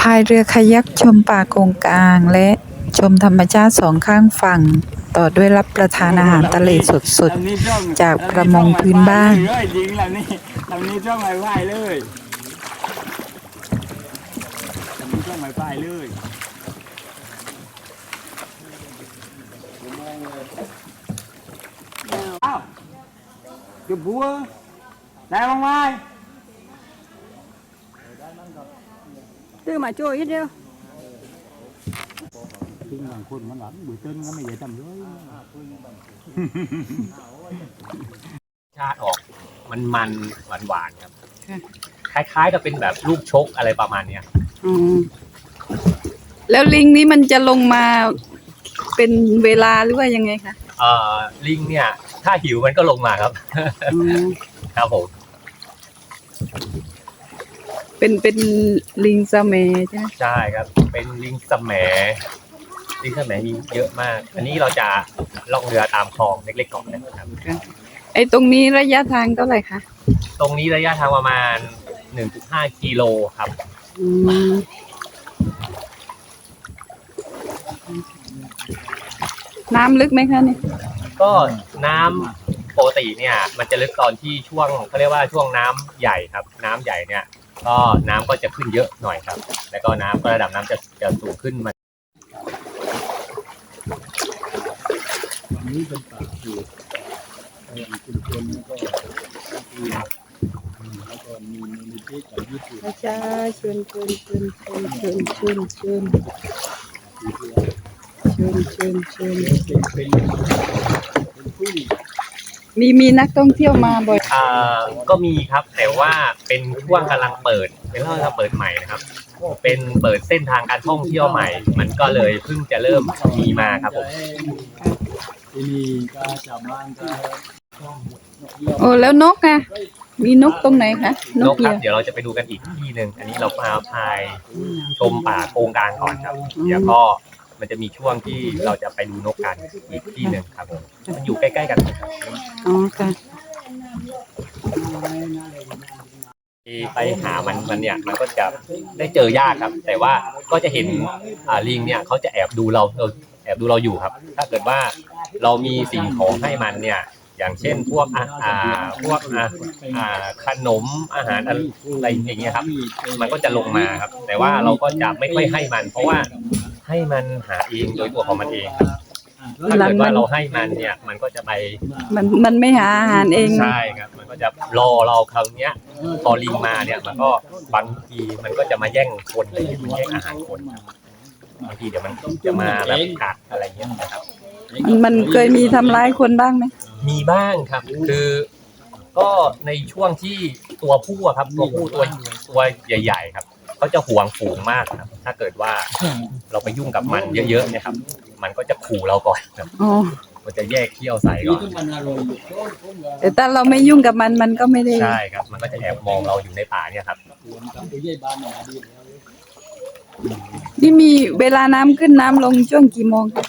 พายเรือคายักชมป่าโกงกลาง และชมธรรมชาติสองข้างฝั่ง ต่อด้วยรับประทานอาหารทะเลสดๆ จากประมงพื้นบ้านยิงลำนี้ลำนี้ช่องไม้ไผ่เลยลำนี้ช่องไม้ไผ่เลยอ้าวจุบบัวได้บ้างไหม tư mà trôi hết đâu ซึ่งบางคนมันหลับบุยเต้นก็ไม่ใหญ่จำด้วยชาติออกมันมันหวานหวานๆครับ คล้ายๆกับเป็นแบบลูกชกอะไรประมาณเนี้ย ừ. แล้วลิงนี้มันจะลงมาเป็นเวลาหรือว่ายังไงคะเอ่อลิงเนี่ย ถ้าหิวมันก็ลงมาครับอืมครับผม เป็นเป็นลิงสะเมใช่ไหมใช่ครับ เป็นลิงสมแหมลิงสมแหมมีเยอะมาก อันนี้เราจะล่องเรือตามคลองเล็กๆก่อนนะครับ ไอ้ตรงนี้ระยะทางเท่าไหร่คะตรงนี้ระยะทางประมาณ 1.5กิโลครับ อืมน้ำลึกไหมคะเนี่ยก็น้ำปกติเนี่ย มันจะลึกตอนที่ช่วงเขาเรียกว่าช่วงน้ำใหญ่ครับ น้ำใหญ่เนี่ย ก็น้ำก็จะขึ้นเยอะหน่อยครับ แล้วก็น้ำก็ระดับน้ำจะจะสูงขึ้นมานี่เป็นป่าคือคุณคนก็แล้วก็มีมูลนิธิจากญี่ปุ่นประชาชนชนชนชนชนชนชนชนชนชนเป็นเป็นเป็นผู้ มีมีนักท่องเที่ยวมาบ่อย อ่าก็มีครับแต่ว่าเป็นช่วงกำลังเปิด เป็นช่วงกำลังเปิดใหม่นะครับ เป็นเปิดเส้นทางการท่องเที่ยวใหม่ มันก็เลยเพิ่งจะเริ่มมีมาครับผม ที่นี่ก็ชาวบ้านก็โอ้แล้วนกอะมีนกตรงไหนคะนนกกเหครัยี่บยวเดี๋ยวเราจะไปดูกันอีกที่หนึ่งอันนี้เราพาพายชมป่าโกงกลางก่อนครับ เดี๋ยวก็ มันจะมีช่วงที่เราจะไปดูนกกันอีกที่หนึ่งครับผมมันอยู่ใกล้ๆกันครับอ๋อค่ะไปหามันมันเนี่ยมันก็จะได้เจอยากครับ แต่ว่าก็จะเห็นอ่าลิงเนี่ยเขาจะแอบดูเราเออแอบดูเราอยู่ครับ ถ้าเกิดว่าเรามีสิ่งของให้มันเนี่ย อย่างเช่นพวกอ่าอ่าพวกอ่าอ่าขนมอาหารอะไรอย่างเงี้ยครับ มันก็จะลงมาครับ แต่ว่าเราก็จะไม่ค่อยให้มัน เพราะว่า ให้มันหาเองโดยตัวของมันเองครับถ้าเกิดว่าเราให้มันเนี่ย มันก็จะไปมันมันไม่หาอาหารเองใช่ครับ มันก็จะรอเราคราวเนี้ยพอลิงมาเนี่ย มันก็บางทีมันก็จะมาแย่งคนเลยมันแย่งอาหารคนครับบางทีเดี๋ยวมันจะมาแบบกัดอะไรเงี้ยนะครับ มันมันเคยมีทำร้ายคนบ้างไหมมีบ้างครับ คือก็ในช่วงที่ตัวผู้อะครับ ตัวผู้ตัวตัวใหญ่ ๆ ครับ เขาจะหวงฝูงมากครับ ถ้าเกิดว่าเราไปยุ่งกับมันเยอะๆเนี่ยครับ มันก็จะขู่เราก่อนครับอ๋อมันจะแยกเขี้ยวใส่ก่อนแต่ถ้าเราไม่ยุ่งกับมันมันก็ไม่ได้ใช่ครับ มันก็จะแอบมองเราอยู่ในป่าเนี่ยครับนี่มีเวลาน้ำขึ้นน้ำลงช่วงกี่โมงคะ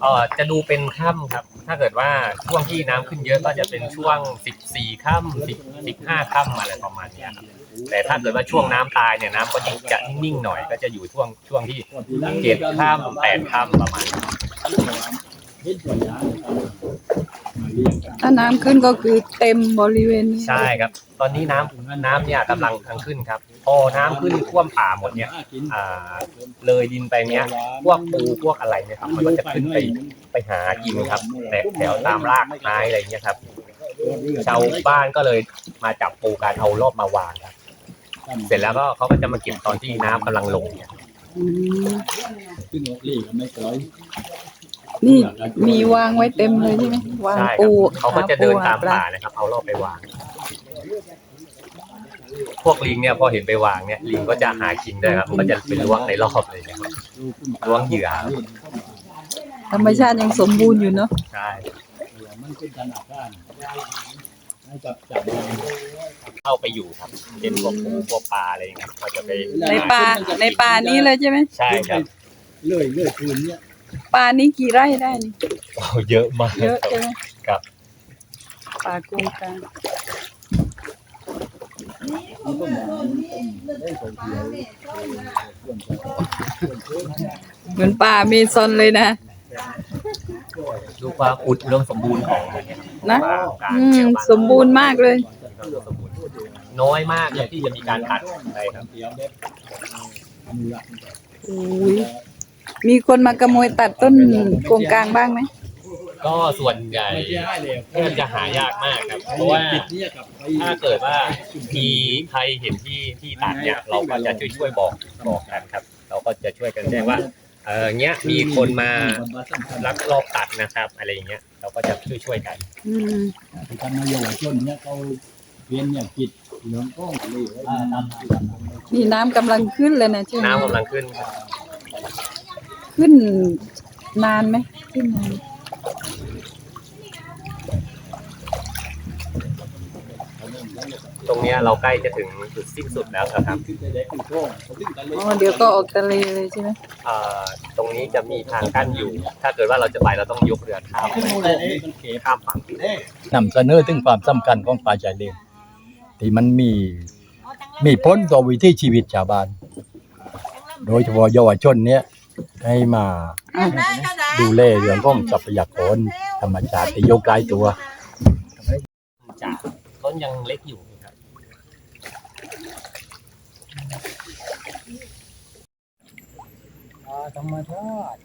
เอ่อจะดูเป็นค่ำครับ ถ้าเกิดว่าช่วงที่น้ำขึ้นเยอะก็จะเป็นช่วง 14ค่ำ10 15ค่ำอะไรประมาณเนี้ยครับ แต่ถ้าเกิดว่าช่วงน้ำตายเนี่ยน้ำก็จะจะนิ่งๆหน่อย ก็จะอยู่ช่วงช่วงที่เจ็ดค่ำแปดค่ำประมาณนี้ถ้าน้ำขึ้นก็คือเต็มบริเวณนี้ใช่ครับ ตอนนี้น้ำน้ำเนี่ยกำลังทางขึ้นครับ พอน้ำขึ้นท่วมป่าหมดเนี่ยอ่าเลยดินไปเนี้ยพวกปูพวกอะไรเนี่ยครับมันก็จะขึ้นไปไปหากินครับแต่แถวตามรากไม้อะไรเงี้ยครับ ชาวบ้านก็เลยมาจับปูการเอารอบมาวางครับ เสร็จแล้วก็เขาก็จะมาเก็บตอนที่น้ำกำลังลงเนี่ยอืมขึ้นออกลีก็ไม่ปล่อยนี่มีวางไว้เต็มเลยใช่ไหมวางใช่คปูรับเขาก็จะเดินตามหป่านะครับ เอารอบไปวาง พวกลิงเนี่ยพอเห็นไปวางเนี่ยลิงก็จะหากินด้วยครับมันก็จะไปล้วงในรอบเลยนะครับ ล้วงเหยื่อ ธรรมชาติยังสมบูรณ์อยู่เนาะใช่ มันเป็นขนาดด้าน ให้จับจับเข้าไปอยู่ครับเช่นพวกปูพวกปลาอะไรอย่างเงี้ยก็จะไปในป่าในป่านี้เลยใช่ไหมใช่ครับเลื่อยเลื่อยคืนเนี้ยป่านี้กี่ไร่ได้นี่โอ้เยอะมากเยอะใช่ไหมครับป่ากูงกลางเหมือนป่าเมซอนเลยนะ ดูความอุดอุดมสมบูรณ์ของมันเนี่ยครับนะ ว่าการอืแถมวบ้านสมบูรณ์มากเลย น้อยมากเลยที่จะมีการตัดไปครับโอ้ยมีคนมาขโมยตัดต้นโกงกลางบ้างไหม ก็ส่วนใหญ่แทบจะหายากมากครับ เพราะว่าถ้าเกิดว่ามีใครเห็นที่ที่ตัดเนี่ยเราก็จะช่วยช่วยๆบอกบอกกันครับ เราก็จะช่วยกันแจ้งว่า เออเงี้ยมีคนมาลักลอบตัดนะครับ อะไรอย่างเงี้ยเราก็จะช่วยช่วยๆกันอืมทำมาเยาวชนเนี่ยเขาเรียนเนี่ยกิจเหลืองก้องเลยว่าตามที่นี่น้ำกำลังขึ้นเลยนะใช่ไหมน้ำกำลังขึ้นขึ้นนานไหมขึ้นนาน ตรงเนี้ยเราใกล้จะถึงจุดสิ้นสุดแล้วนะครับขึ้นไปได้ขึ้นโค้งเขาขึ้นกันเลยอ๋อเดี๋ยวก็ออกทะเลเลยใช่ไหมเอ่อตรงนี้จะมีทางกั้นอยู่ ถ้าเกิดว่าเราจะไปเราต้องยกเรือข้ามไปมันเขตข้ามฝั่งนำเสนอถึงความสำคัญของป่าชายเลนที่มันมีมีผลต่อวิถีชีวิตชาวบ้าน โดยเฉพาะเยาวชนเนี่ยให้มาดูแลเรื่องของทรัพยากรธรรมชาติที่ยกไกลตัวจากต้นยังเล็กอยู่ครับ ธรรมชาติ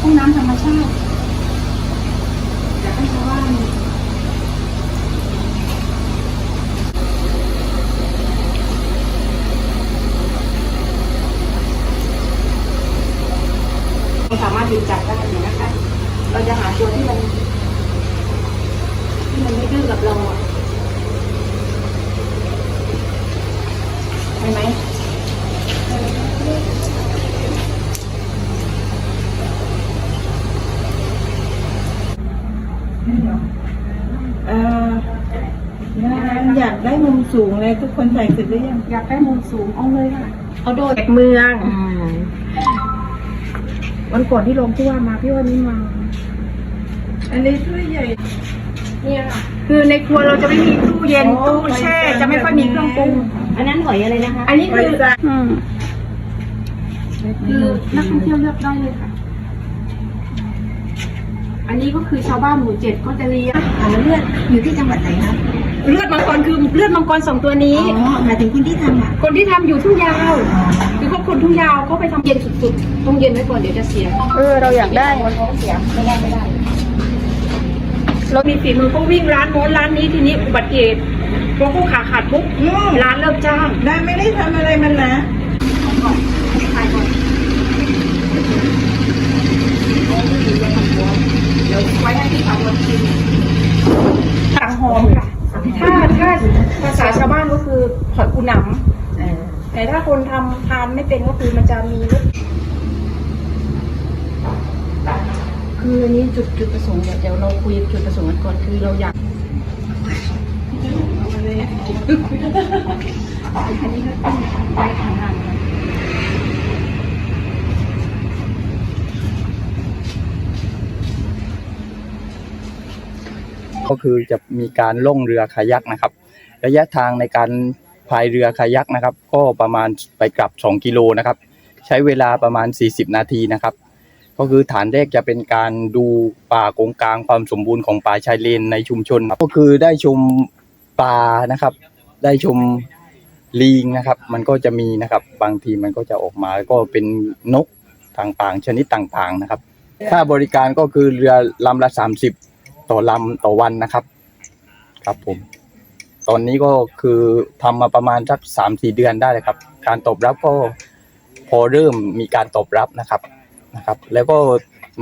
ห้องน้ำธรรมชาติอยากให้ชาวบ้าน เราสามารถหยุดจับได้เลยนะคะ เราจะหาตัวที่มัน ที่มันไม่ดื้อกับเราอะใช่ไหมเอ่ออยากได้มุมสูงเลยทุกคนใส่เสร็จหรือยังอยากได้มุมสูงเอาเลยค่ะเอาโดยเมือง วันก่อนที่ลงที่ว่ามาพี่วันนี้มา อันนี้ถ้วยใหญ่ เนี่ยค่ะ คือในครัวเราจะไม่มีตู้เย็น ตู้แช่ จะไม่ค่อยมีเครื่องปรุง อันนั้นหอยอะไรนะคะ อันนี้คืออืมคือนักท่องเที่ยวเลือกได้เลยค่ะ อันนี้ก็คือชาวบ้านหมู่เจ็ดก็จะเลี้ยงอ่าแล้วเลือดอยู่ที่จังหวัดไหนคะเลือดมังกรคือเลือดมังกรสองตัวนี้อ๋อหมายถึงคนที่ทำอะ คนที่ทำอยู่ทุ่งยาวคือพวกคน ทุ่งยาวเขาไปทำเย็นสุดๆต้องเย็นไว้ก่อนเดี๋ยวจะเสียเออเราอยากได้เรามีฝีมือก็วิ่งร้านโน้นร้านนี้ทีนี้อุบัติเหตุพวกผู้ขาขาดปุ๊บร้านเลิกจ้างได้ไม่ได้ทำอะไรมันนะขายก่อนเดี๋ยวไว้ให้พี่สาววันกินสั่งหอมค่ะถ้าถ้าภาษาชาวบ้านก็คือหอยปูหนำ แต่ถ้าคนทำทานไม่เป็นก็คือมันจะมีรสคืออันนี้จุดจุดประสงค์เดี๋ยวเราคุยจุดประสงค์กันก่อนคือเราอยากอันนี้ก็ต้องไปทำงานกันก็คือจะมีการล่องเรือคายักนะครับ ระยะทางในการ พายเรือคายักนะครับ ก็ประมาณไปกลับ 2 กิโลนะครับ ใช้เวลาประมาณ 40 นาทีนะครับ ก็คือฐานแรกจะเป็นการดูป่าโกงกลางความสมบูรณ์ของป่าชายเลนในชุมชนครับก็คือได้ชมปลานะครับ ได้ชมลิงนะครับ มันก็จะมีนะครับ บางทีมันก็จะออกมาแล้วก็เป็นนกต่างๆ ชนิดต่างๆนะครับ ค่าบริการก็คือเรือลำละ 30 ต่อลำต่อวันนะครับ ครับผม ตอนนี้ก็คือทำมาประมาณสักสามสี่เดือนได้เลยครับ การตอบรับก็พอเริ่มมีการตอบรับนะครับนะครับ แล้วก็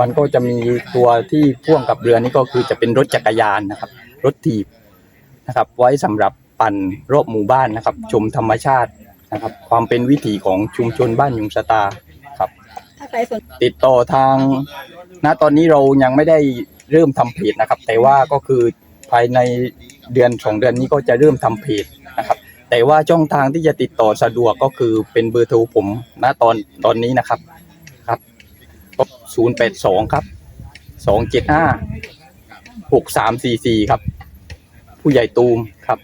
มันก็จะมีตัวที่พ่วงกับเรือนี่ก็คือจะเป็นรถจักรยานนะครับ รถถีบนะครับ ไว้สำหรับปั่นรอบหมู่บ้านนะครับ ชมธรรมชาตินะครับ ความเป็นวิถีของชุมชนบ้านยุงสตาครับถ้าใครสนติดต่อทางณตอนนี้เรายังไม่ได้เริ่มทำเพจนะครับ แต่ว่าก็คือภายในเดือนสองเดือนนี้ก็จะเริ่มทำเพจนะครับ แต่ว่าช่องทางที่จะติดต่อสะดวกก็คือเป็นเบอร์โทรผมณตอนตอนนี้นะครับครับศูนย์แปดสองครับสองเจ็ดห้าหกสามสี่สี่ครับ ผู้ใหญ่ตูมครับ